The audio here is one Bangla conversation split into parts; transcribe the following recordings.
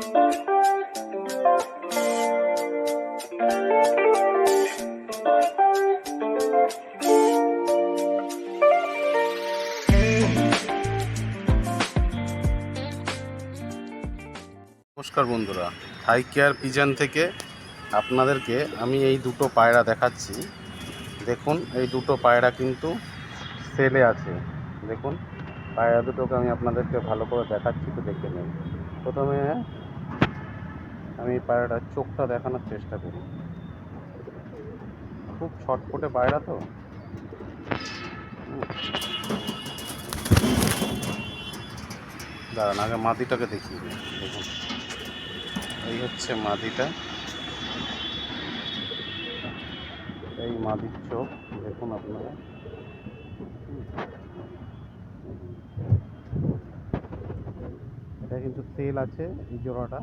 নমস্কার বন্ধুরা হাই কেয়ার পিজন থেকে আপনাদেরকে আমি এই দুটো পায়রা দেখাচ্ছি। দেখুন, এই দুটো পায়রা কিন্তু সেলে আছে। দেখুন, পায়রা দুটোকে আমি আপনাদেরকে ভালো করে দেখাচ্ছি তো দেখে নেন। প্রথমে আমি পায়রাটার চোখটা দেখানোর চেষ্টা করি। খুব ছটফটে পায়রা তো। দাঁড়ান, আগে মাদিটাকে দেখিয়ে দেখুন। এই হচ্ছে মাদিটা। এই মাদির চোখ, দেখুন আপনারা। এটা কিন্তু তেল আছে, এই জোড়াটা।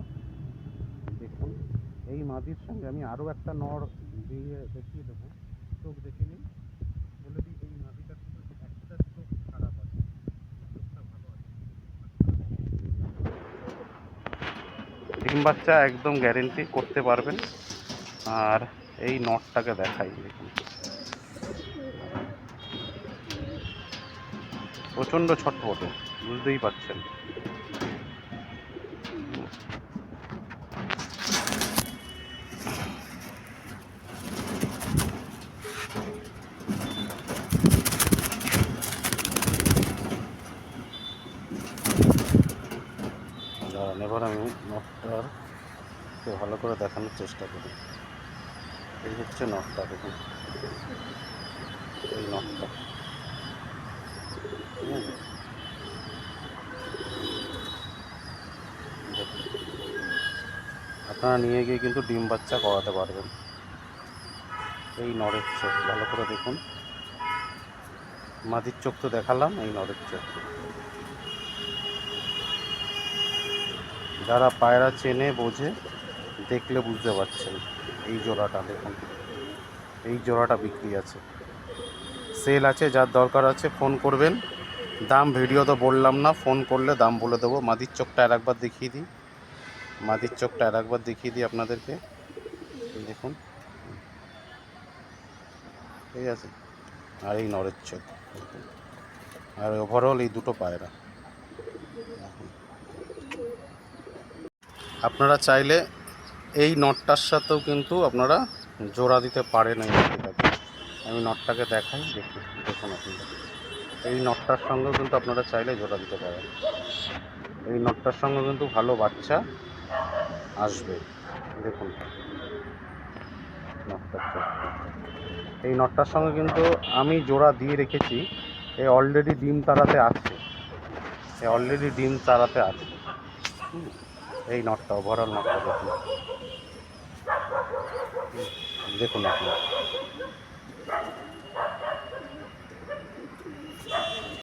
এই মাদির সঙ্গে আমি আরও একটা নর দিয়ে দেখিয়ে দেবো। চোখ দেখে নিন। বলে দিই, এই মাদিটার কিন্তু একটা চোখ খারাপ আছে। চোখটা ভালো আছে। ডিম বাচ্চা একদম গ্যারেন্টি করতে পারবেন। আর এই নটটাকে দেখাই দেখুন। প্রচণ্ড ছটফটে বুঝতেই পারছেন। দাঁড়ান, এবার আমি নটটার কে ভালো করে দেখানোর চেষ্টা করি। এই হচ্ছে নটটা দেখুন। এই নটটা। আপনারা নিয়ে গিয়ে কিন্তু ডিম বাচ্চা করাতে পারবেন। এই নরের চোখ, ভালো করে দেখুন। মাদির চোখ তো দেখালাম, এই নরের চোখ। যারা পায়রা চেনে, বোঝে, দেখলে বুঝতে পারছেন এই জোড়াটা, দেখুন। এই জোড়াটা বিক্রি আছে। সেল আছে, যার দরকার আছে, ফোন করবেন। দাম ভিডিও তো বললাম না, ফোন করলে দাম বলে দেবো। মাদির চোখটা আর একবার দেখিয়ে দিই। মাদির চোখটা আর একবার দেখিয়ে দিই আপনাদেরকে। দেখুন। ঠিক আছে। আর এই নরের চোখ। আর ওভারঅল এই দুটো পায়রা। আপনারা চাইলে এই নটটার সাথেও কিন্তু আপনারা জোড়া দিতে পারেন এই নটটাকে। আমি নটটাকে দেখাই দেখুন দেখুন আপনারা এই নটটার সঙ্গেও কিন্তু আপনারা চাইলে জোড়া দিতে পারেন। এই নটটার সঙ্গে কিন্তু ভালো বাচ্চা আসবে। দেখুন। এই নটটার সঙ্গে কিন্তু আমি জোড়া দিয়ে রেখেছি। এ অলরেডি ডিম তাড়াতে আছে এ অলরেডি ডিম তাড়াতে আছে। এই নটটা ওভারঅল নটটা দেখুন। দেখুন আপনারা